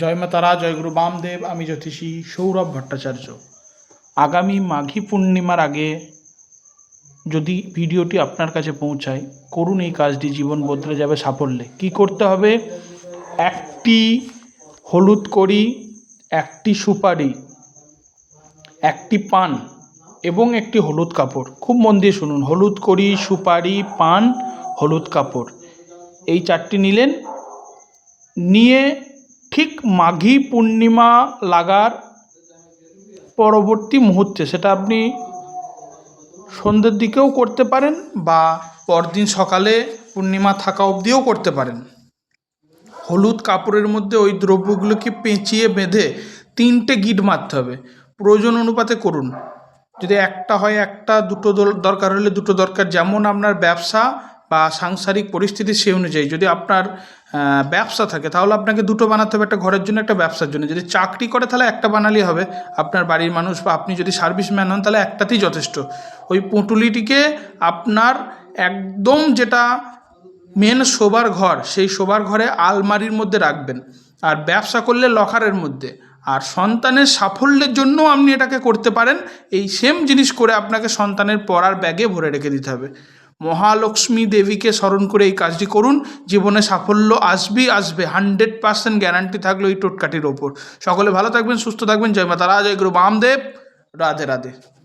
জয় মা তারা জয় গুরু বামদেব, আমি জ্যোতিষী সৌরভ ভট্টাচার্য। আগামী মাঘী পূর্ণিমার আগে যদি ভিডিওটি আপনার কাছে পৌঁছায়, করুন এই কাজটি, জীবন বদলে যাবে সাফল্যে। কি করতে হবে? একটি হলুদ কড়ি, একটি সুপারি, একটি পান এবং একটি হলুদ কাপড়। খুব মন দিয়ে শুনুন, হলুদ কড়ি, সুপারি, পান, হলুদ কাপড়। এই চারটি নিলেন, নিয়ে ঠিক মাঘী পূর্ণিমা লাগার পরবর্তী মুহূর্তে সেটা আপনি সন্ধ্যের দিকেও করতে পারেন বা পরদিন সকালে পূর্ণিমা থাকা অবধিও করতে পারেন। হলুদ কাপড়ের মধ্যে ওই দ্রব্যগুলোকে পেঁচিয়ে বেঁধে তিনটে গিট মারতে হবে। প্রয়োজন অনুপাতে করুন। যদি একটা হয় একটা, দুটো দরকার হলে দুটো দরকার। যেমন আপনার ব্যবসা বা সাংসারিক পরিস্থিতি সেই অনুযায়ী যদি আপনার ব্যবসা থাকে, তাহলে আপনাকে দুটো বানাতে হবে, একটা ঘরের জন্য, একটা ব্যবসার জন্য। যদি চাকরি করে, তাহলে একটা বানালেই হবে। আপনার বাড়ির মানুষ বা আপনি যদি সার্ভিসম্যান হন, তাহলে একটাতেই যথেষ্ট। ওই পুঁটুলিটিকে আপনার একদম যেটা মেন শোবার ঘর, সেই শোবার ঘরে আলমারির মধ্যে রাখবেন। আর ব্যবসা করলে লকারের মধ্যে। আর সন্তানের সাফল্যের জন্য আপনি এটাকে করতে পারেন। এই সেম জিনিস করে আপনাকে সন্তানের পড়ার ব্যাগে ভরে রেখে দিতে হবে। মহালক্ষ্মী দেবীকে স্মরণ করে এই কাজটি করুন। জীবনে সাফল্য আসবেই আসবে। হান্ড্রেড পার্সেন্ট গ্যারান্টি থাকল এই টোটকাটির ওপর। সকলে ভালো থাকবেন, সুস্থ থাকবেন। জয় মাতা রাজয় গুরু বামদেব। রাধে রাধে।